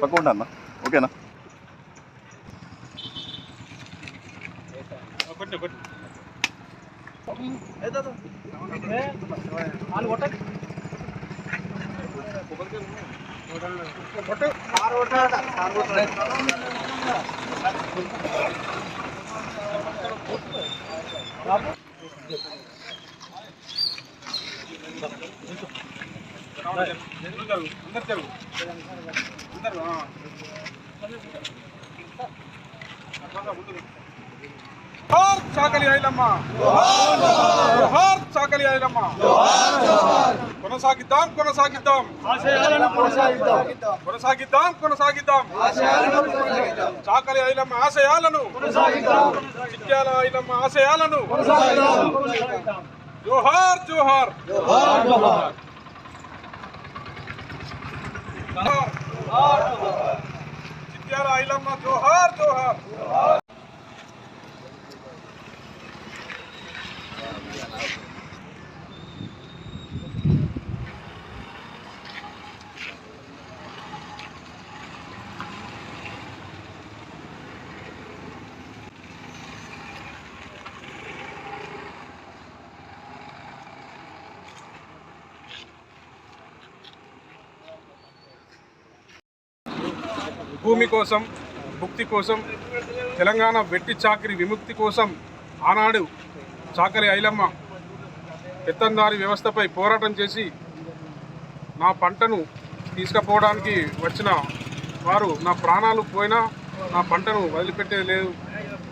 పక్కకుండా అన్న ఓకేనా జోహార్ చాకలి ఐలమ్మ జోహార్ చాకలి ఐలమ్మ కొనసాగిద్దాం. కొనసాగిద్దాం. కొనసాగిద్దాం. కొనసాగిద్దాం చాకలి ఐలమ్మ ఆశయాలను చిట్యాల ఐలమ్మ ఆశయాలను జోహార్ జోహార్. చిట్యాల ఐలమ్మ జోహార్ జోహార్ భూమి కోసం భుక్తి కోసం తెలంగాణ వెట్టి చాకరి విముక్తి కోసం ఆనాడు చాకలి ఐలమ్మ పెత్తందారి వ్యవస్థపై పోరాటం చేసి నా పంటను తీసుకుపోవడానికి వచ్చిన వారు నా ప్రాణాలు పోయినా నా పంటను వదిలిపెట్టేది లేదు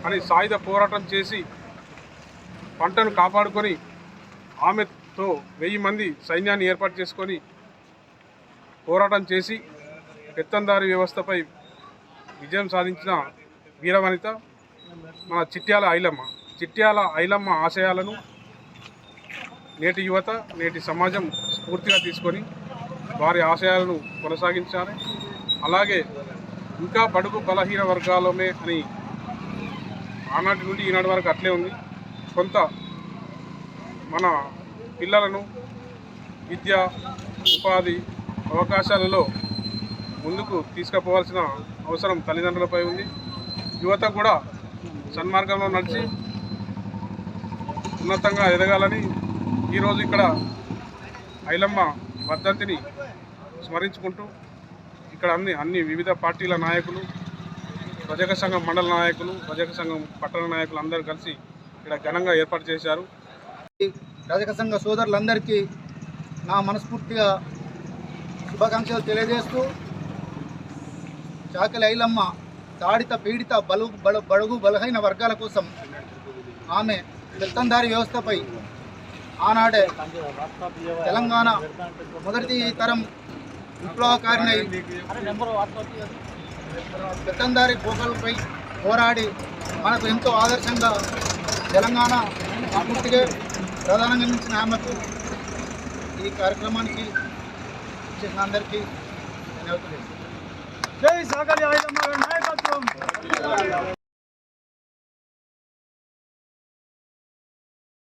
అని సాయుధ పోరాటం చేసి పంటను కాపాడుకొని ఆమెతో వెయ్యి మంది సైన్యాన్ని ఏర్పాటు చేసుకొని పోరాటం చేసి పెత్తందారి వ్యవస్థపై విజయం సాధించిన వీరవనిత మన చిట్యాల ఐలమ్మ. చిట్యాల ఐలమ్మ ఆశయాలను నేటి యువత నేటి సమాజం స్ఫూర్తిగా తీసుకొని వారి ఆశయాలను కొనసాగించాలి. అలాగే ఇంకా బడుగు బలహీన వర్గాలమే అని ఆనాటి నుండి ఈనాటి వరకు అట్లే ఉంది. కొంత మన పిల్లలను విద్య ఉపాధి అవకాశాలలో ముందుకు తీసుకుపోవాల్సిన అవసరం తల్లిదండ్రులపై ఉంది. యువత కూడా సన్మార్గంలో నడిచి ఉన్నతంగా ఎదగాలని ఈరోజు ఇక్కడ ఐలమ్మ వర్ధంతిని స్మరించుకుంటూ ఇక్కడ అన్ని అన్ని వివిధ పార్టీల నాయకులు ప్రజక సంఘం మండల నాయకులు ప్రజక సంఘం పట్టణ నాయకులు అందరూ కలిసి ఇక్కడ ఘనంగా ఏర్పాటు చేశారు. రజక సంఘ సోదరులందరికీ నా మనస్ఫూర్తిగా శుభాకాంక్షలు తెలియజేస్తూ చాకలి ఐలమ్మ తాడిత పీడిత బలు బల బడుగు బలహైన వర్గాల కోసం ఆమె పెత్తందారి వ్యవస్థపై ఆనాడే తెలంగాణ మొదటి తరం విప్లవకారినై పెత్తందారి పోకలపై పోరాడి మనకు ఎంతో ఆదర్శంగా తెలంగాణ పూర్తిగా ప్రధానంగా నిలిచిన ఆమెకు ఈ కార్యక్రమానికి చేసిన అందరికీ ధన్యవాదాలు. ಸಾಗಲಿ ಆಯ್ತಮ್ಮ ನಾಯಕತ್ವ